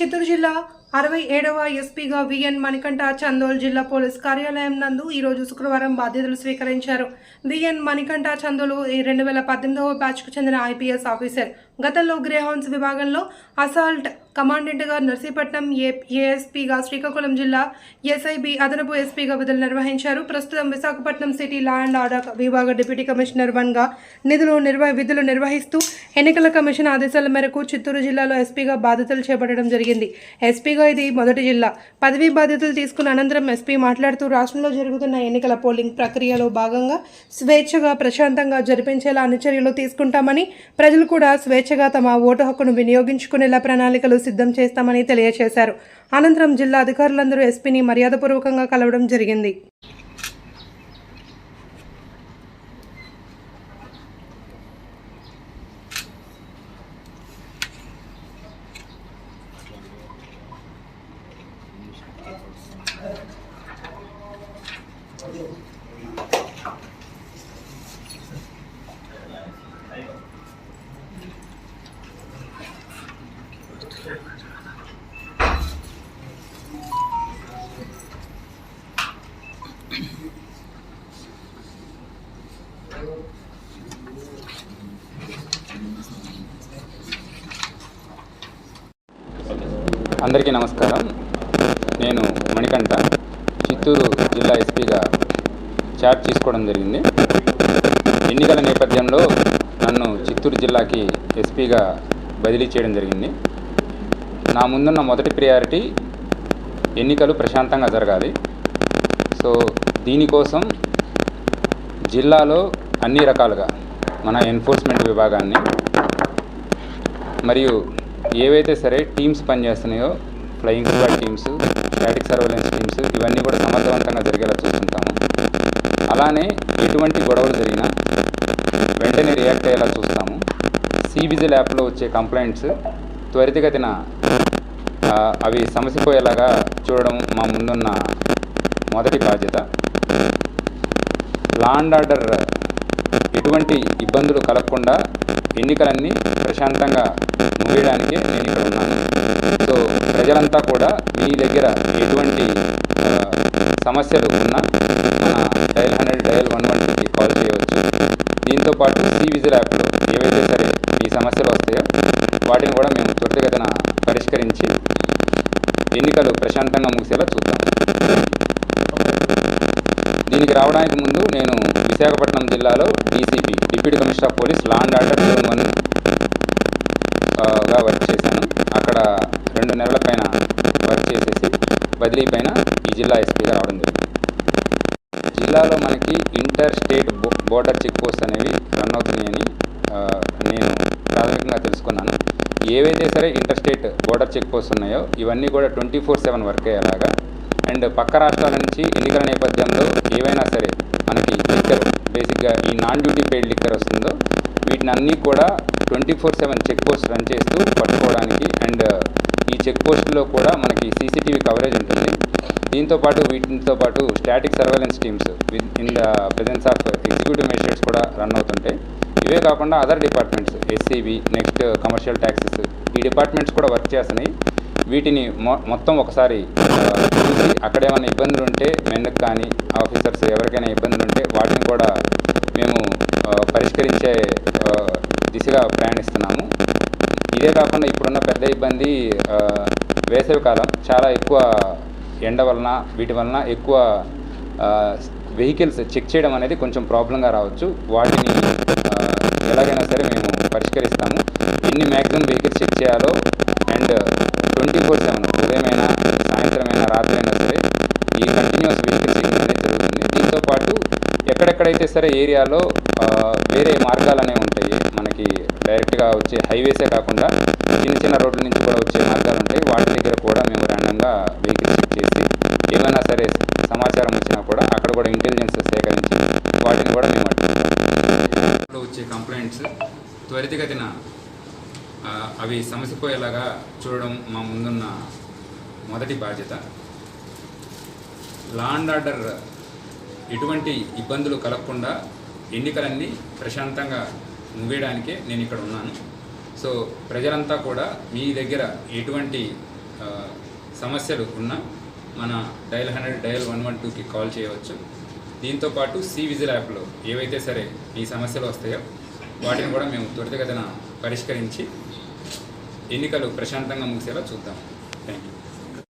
చిత్తూరు జిల్లా అరవై ఏడవ ఎస్పీగా విఎన్ మణికంఠ చందోల్ జిల్లా పోలీస్ కార్యాలయం నందు ఈరోజు శుక్రవారం బాధ్యతలు స్వీకరించారు. విఎన్ మణికంఠ చందోలు ఈ రెండు వేల పద్దెనిమిదవ బ్యాచ్కు చెందిన ఐపీఎస్ ఆఫీసర్. గతంలో గ్రేహౌన్స్ విభాగంలో అసాల్ట్ కమాండెంట్గా నర్సీపట్నం ఏ ఏఎస్పీగా శ్రీకాకుళం జిల్లా ఎస్ఐబి అదనపు ఎస్పీగా విధులు నిర్వహించారు. ప్రస్తుతం Visakhapatnam city law and order విభాగ డిప్యూటీ కమిషనర్ వన్గా నిధులు నిర్వ విధులు నిర్వహిస్తూ ఎన్నికల కమిషన్ ఆదేశాల మేరకు చిత్తూరు జిల్లాలో ఎస్పీగా బాధ్యతలు చేపట్టడం జరిగింది. ఎస్పీగా ఇది మొదటి జిల్లా. పదవీ బాధ్యతలు తీసుకున్న అనంతరం ఎస్పీ మాట్లాడుతూ రాష్ట్రంలో జరుగుతున్న ఎన్నికల పోలింగ్ ప్రక్రియలో భాగంగా స్వేచ్ఛగా ప్రశాంతంగా జరిపించేలా అన్ని చర్యలు తీసుకుంటామని ప్రజలు కూడా స్వేచ్ఛగా తమ ఓటు హక్కును వినియోగించుకునేలా ప్రణాళికలు సిద్ధం చేస్తామని తెలియజేశారు అనంతరం జిల్లా అధికారులందరూ ఎస్పీని మర్యాదపూర్వకంగా కలవడం జరిగింది. అందరికీ నమస్కారం నేను మణికంఠ చిత్తూరు జిల్లా ఎస్పీగా చాట్ తీసుకోవడం జరిగింది. ఎన్నికల నేపథ్యంలో నన్ను చిత్తూరు జిల్లాకి ఎస్పీగా బదిలీ చేయడం జరిగింది. నా ముందున్న మొదటి ప్రియారిటీ ఎన్నికలు ప్రశాంతంగా జరగాలి. సో దీనికోసం జిల్లాలో అన్ని రకాలుగా మన ఎన్ఫోర్స్మెంట్ విభాగాన్ని మరియు ఏవైతే సరే teams పనిచేస్తున్నాయో flying squad teams static surveillance teams ఇవన్నీ కూడా సమర్థవంతంగా జరిగేలా చూస్తుంటాము. అలానే ఎటువంటి గొడవలు జరిగినా వెంటనే రియాక్ట్ అయ్యేలా చూస్తాము. సివిజిల్ యాప్లో వచ్చే కంప్లైంట్స్ త్వరితగతిన అవి సమసిపోయేలాగా చూడడం మా ముందున్న మొదటి బాధ్యత. లా అండ్ ఆర్డర్ ఎటువంటి ఇబ్బందులు కలగకుండా ఎన్నికలన్నీ ప్రశాంతంగా ముగియడానికే నేను ఇక్కడ ఉన్నాను. ప్రజలంతా కూడా మీ దగ్గర ఎటువంటి సమస్యలు ఉన్నా మన dial hundred dial one one టూకి కాల్ చేయవచ్చు. దీంతో పాటు విజిల్ యాప్లో ఏవైతే సరే ఈ సమస్యలు వస్తాయో వాటిని కూడా మేము త్వరితగతిన పరిష్కరించి ఎన్నికలు ప్రశాంతంగా ముగిసేలా చూద్దాం. దీనికి రావడానికి ముందు నేను విశాఖపట్నం జిల్లాలో DCP deputy commissioner of police law and order zone వన్గా వర్క్ చేశాను. అక్కడ రెండు నెలల బదిలీ పైన ఈ జిల్లా ఎస్పీగా రావడం జరిగింది. జిల్లాలో మనకి inter state bo border check post అనేవి రన్ అవుతున్నాయని నేను ప్రాథమికంగా తెలుసుకున్నాను. ఏవైతే సరే inter state border check post ఉన్నాయో ఇవన్నీ కూడా ట్వంటీ ఫోర్ సెవెన్ వర్క్ అయ్యేలాగా అండ్ పక్క రాష్ట్రాల నుంచి ఎన్నికల నేపథ్యంలో ఏవైనా సరే మనకి లిక్కర్ బేసిక్గా ఈ నాన్ డ్యూటీ పెయిడ్ లిక్కర్ వస్తుందో వీటిని అన్నీ కూడా twenty four seven check post run చేస్తూ పట్టుకోవడానికి అండ్ ఈ చెక్ పోస్టుల్లో కూడా మనకి సీసీటీవీ కవరేజ్ ఉంటుంది. దీంతో పాటు వీటితో పాటు static surveillance teams with in the presence of executive magistrates కూడా రన్ అవుతుంటాయి. ఇవే కాకుండా other departments SCB next commercial taxes ఈ డిపార్ట్మెంట్స్ కూడా వర్క్ చేస్తున్నాయి. వీటిని మొ మొత్తం ఒకసారి చూసి అక్కడ ఏమైనా ఇబ్బందులు ఉంటే మెన్కు కానీ ఆఫీసర్స్ ఎవరికైనా ఇబ్బందులు ఉంటే వాటిని కూడా మేము పరిష్కరించే దిశగా ప్రయాణిస్తున్నాము. ఇదే కాకుండా ఇప్పుడున్న పెద్ద ఇబ్బంది వేసవి కాలం. చాలా ఎక్కువ ఎండ వలన వీటి వలన ఎక్కువ వెహికల్స్ చెక్ చేయడం అనేది కొంచెం ప్రాబ్లంగా రావచ్చు. వాటిని ఎలాగైనా సరే మేము పరిష్కరిస్తాము. ఎన్ని మ్యాక్సిమం వెహికల్స్ చెక్ చేయాలో అండ్ ట్వంటీ ఫోర్ సెవెన్ ఉదయమైనా సాయంత్రమైనా రాత్రి అయినా సరే ఈ కంటిన్యూస్ వెహికల్ చెకింగ్ అనేది జరుగుతుంది. దీంతోపాటు ఎక్కడెక్కడైతే సరే ఏరియాలో వేరే మార్గాలు అనేవి డైరెక్ట్గా వచ్చే హైవేసే కాకుండా చిన్న చిన్న రోడ్ల నుంచి కూడా వచ్చే మార్గాలు ఉంటాయి. వాటి దగ్గర కూడా మేము ర్యాండంగా వెహికల్స్ చెక్ చేసి ఏమైనా సరే సమాచారం వచ్చినా కూడా అక్కడ కూడా ఇంటెలిజెన్స్ సేకరించి వాటిని కూడా మేము అడ్డుకుంటాం వచ్చే కంప్లైంట్స్ త్వరితగతిన అవి సమసిపోయేలాగా చూడడం మా ముందున్న మొదటి బాధ్యత. లా అండ్ ఆర్డర్ ఎటువంటి ఇబ్బందులు కలగకుండా ఎన్నికలన్నీ ప్రశాంతంగా ముగియడానికే నేను ఇక్కడ ఉన్నాను. సో ప్రజలంతా కూడా మీ దగ్గర ఎటువంటి సమస్యలు ఉన్నా మన dial hundred dial one one టూకి కాల్ చేయవచ్చు. దీంతోపాటు సి విజిల్ యాప్లో ఏవైతే సరే ఈ సమస్యలు వస్తాయో వాటిని కూడా మేము త్వరితగతిన పరిష్కరించి ఎన్నికలు ప్రశాంతంగా ముగిసేలా చూద్దాం. Thank you